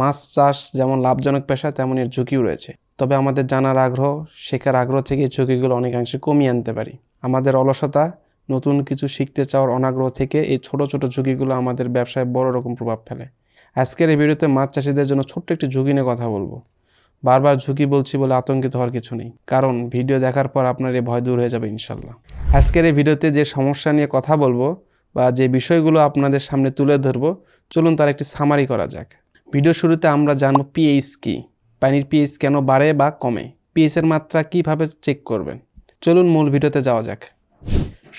মাছ চাষ যেমন লাভজনক পেশা, তেমন এর ঝুঁকিও রয়েছে। তবে আমাদের জানার আগ্রহ, শেখার আগ্রহ থেকে এই ঝুঁকিগুলো অনেকাংশে কমিয়ে আনতে পারি। আমাদের অলসতা, নতুন কিছু শিখতে চাওয়ার অনাগ্রহ থেকে এই ছোট ছোট ঝুঁকিগুলো আমাদের ব্যবসায় বড় রকম প্রভাব ফেলে। আজকের এই ভিডিওতে মাছ চাষিদের জন্য ছোট্ট একটি ঝুঁকি নিয়ে কথা বলব। বারবার ঝুঁকি বলছি বলে আতঙ্কিত হওয়ার কিছু নেই, কারণ ভিডিও দেখার পর আপনার এই ভয় দূর হয়ে যাবে ইনশাল্লাহ। আজকের এই ভিডিওতে যে সমস্যা নিয়ে কথা বলব বা যে বিষয়গুলো আপনাদের সামনে তুলে ধরবো, চলুন তার একটি সামারি করা যাক। ভিডিও শুরুতে আমরা জানব পিএইচ কি। পানির পিএইচ কেন বাড়ে বা কমে? পিএইচের মাত্রা কীভাবে চেক করবেন? চলুন মূল ভিডিওতে যাওয়া যাক।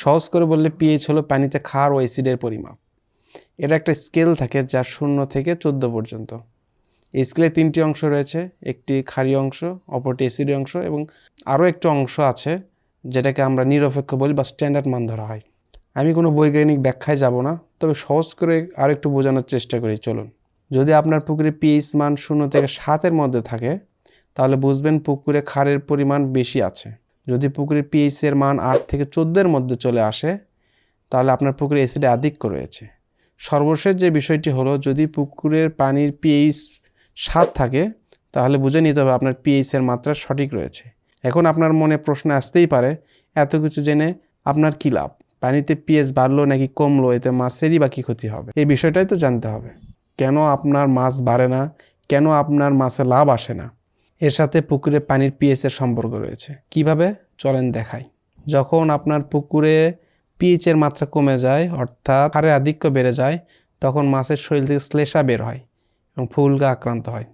সহজ করে বললে পিএইচ হলো পানিতে ক্ষার ও অ্যাসিডের পরিমাপ। এটা একটা স্কেল থাকে যা শূন্য থেকে চোদ্দ পর্যন্ত। এই স্কেলে তিনটি অংশ রয়েছে, একটি ক্ষারীয় অংশ, অপরটি অ্যাসিডি অংশ এবং আরও একটি অংশ আছে যেটাকে আমরা নিরপেক্ষ বলি বা স্ট্যান্ডার্ড মান ধরা হয়। আমি কোনো বৈজ্ঞানিক ব্যাখ্যায় যাব না, তবে সহজ করে আর একটু বোঝানোর চেষ্টা করি, চলুন। যদি আপনার পুকুরে পিএইচ মান শূন্য থেকে সাতের মধ্যে থাকে, তাহলে বুঝবেন পুকুরে ক্ষারের পরিমাণ বেশি আছে। যদি পুকুরের পিএইচ এর মান আট থেকে চোদ্দোর মধ্যে চলে আসে, তাহলে আপনার পুকুরে অ্যাসিডে আধিক্য রয়েছে। সর্বশেষ যে বিষয়টি হলো, যদি পুকুরের পানির পিএইচ সাত থাকে, তাহলে বুঝে নিতে হবে আপনার পিএইচ এর মাত্রা সঠিক রয়েছে। এখন আপনার মনে প্রশ্ন আসতেই পারে, এত কিছু জেনে আপনার কী লাভ? পানিতে পিএইচ বাড়লো নাকি কমলো, এতে মাছেরই বা কী ক্ষতি হবে? এই বিষয়টাই তো জানতে হবে। কেন আপনার মাছ বাড়ে না? কেন আপনার মাছে লাভ আসে না? এর সাথে পুকুরে পানির পিএইচ এর সম্পর্ক রয়েছে। কীভাবে? চলেন দেখাই। যখন আপনার পুকুরে পিএইচ এর মাত্রা কমে যায়, অর্থাৎ হারের আধিক্য বেড়ে যায়, তখন মাছের শরীর থেকে শ্লেষা বের হয় এবং ফুলগা আক্রান্ত হয়।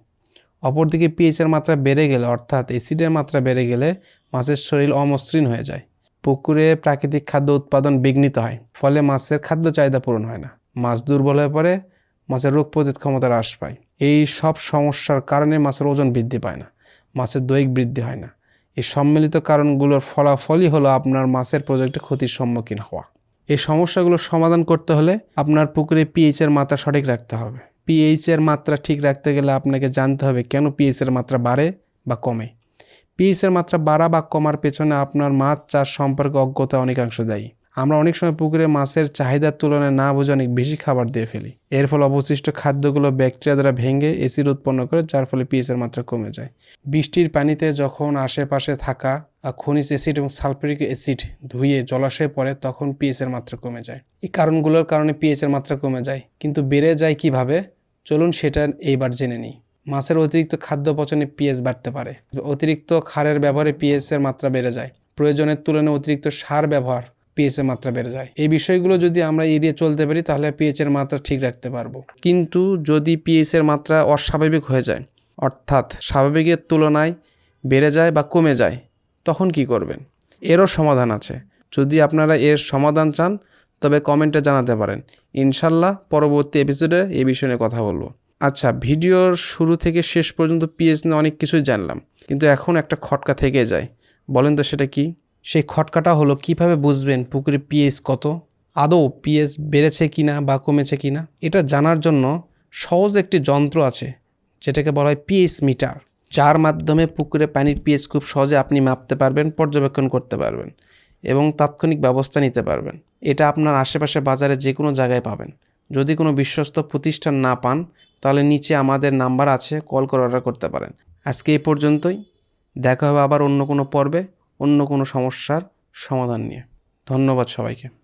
অপরদিকে পিএইচ এর মাত্রা বেড়ে গেলে, অর্থাৎ অ্যাসিডের মাত্রা বেড়ে গেলে, মাছের শরীর অমসৃণ হয়ে যায়। পুকুরে প্রাকৃতিক খাদ্য উৎপাদন বিঘ্নিত হয়, ফলে মাছের খাদ্য চাহিদা পূরণ হয় না। মাছ দুর্বল হয়ে পড়ে মাছের রোগ প্রতিরোধ ক্ষমতা হ্রাস পায়। এই সব সমস্যার কারণে মাছের ওজন বৃদ্ধি পায় না, মাছের দৈহিক বৃদ্ধি হয় না। এই সম্মিলিত কারণগুলোর ফলাফলই হলো আপনার মাছের প্রজেক্টে ক্ষতির সম্মুখীন হওয়া। এই সমস্যাগুলোর সমাধান করতে হলে আপনার পুকুরে পিএইচ এর মাত্রা সঠিক রাখতে হবে। পিএইচ এর মাত্রা ঠিক রাখতে গেলে আপনাকে জানতে হবে কেন পিএইচ এর মাত্রা বাড়ে বা কমে। পিএইচ এর মাত্রা বাড়া বা কমার পেছনে আপনার মাছ চাষ সম্পর্কে অজ্ঞতা অনেকাংশ দায়ী। আমরা অনেক সময় পুকুরে মাছের চাহিদার তুলনায় না বুঝে অনেক বেশি খাবার দিয়ে ফেলি। এর ফলে অবশিষ্ট খাদ্যগুলো ব্যাকটেরিয়া দ্বারা ভেঙে এসিড উৎপন্ন করে, যার ফলে পিএসের মাত্রা কমে যায়। বৃষ্টির পানিতে যখন আশেপাশে থাকা খনিজ অ্যাসিড এবং সালফারিক অ্যাসিড ধুয়ে জলাশয়ে পড়ে, তখন পিএইচ এর মাত্রা কমে যায়। এই কারণগুলোর কারণে পিএইচ এর মাত্রা কমে যায়। কিন্তু বেড়ে যায় কীভাবে? চলুন সেটা এইবার জেনে নিই। মাছের অতিরিক্ত খাদ্য পচনে পিএইচ বাড়তে পারে। অতিরিক্ত ক্ষারের ব্যবহারে পিএইচ এর মাত্রা বেড়ে যায়। প্রয়োজনের তুলনায় অতিরিক্ত সার ব্যবহার পিএইচ এর মাত্রা বেড়ে যায়। এই বিষয়গুলো যদি আমরা এড়িয়ে চলতে পারি, তাহলে পিএইচ এর মাত্রা ঠিক রাখতে পারব। কিন্তু যদি পিএইচ এর মাত্রা অস্বাভাবিক হয়ে যায়, অর্থাৎ স্বাভাবিকের তুলনায় বেড়ে যায় বা কমে যায়, তখন কি করবেন? এরও সমাধান আছে। যদি আপনারা এর সমাধান চান, তবে কমেন্টে জানাতে পারেন। ইনশাল্লাহ পরবর্তী এপিসোডে এই বিষয় নিয়ে কথা বলব। আচ্ছা ভিডিওর শুরু থেকে শেষ পর্যন্ত পিএইচ নিয়ে অনেক কিছুই জানলাম। কিন্তু এখন একটা খটকা থেকে যায়। বলেন তো সেটা কি? সেই খটকাটা হলো কীভাবে বুঝবেন পুকুরে পিএইচ কত? আদৌ পিএইচ বেড়েছে কি না বা কমেছে কি না এটা জানার জন্য সহজ একটি যন্ত্র আছে, যেটাকে বলা হয় পিএইচ মিটার, যার মাধ্যমে পুকুরে পানির পিএইচ খুব সহজে আপনি মাপতে পারবেন, পর্যবেক্ষণ করতে পারবেন এবং তাৎক্ষণিক ব্যবস্থা নিতে পারবেন। এটা আপনার আশেপাশে বাজারে যে কোনো জায়গায় পাবেন। যদি কোনো বিশ্বস্ত প্রতিষ্ঠান না পান, তাহলে নিচে আমাদের নাম্বার আছে, কল করে অর্ডার করতে পারেন। আজকে এই পর্যন্তই। দেখা হবে আবার অন্য কোনো পর্বে। অন্য কোনো সমস্যার সমাধান নিয়ে। ধন্যবাদ সবাইকে।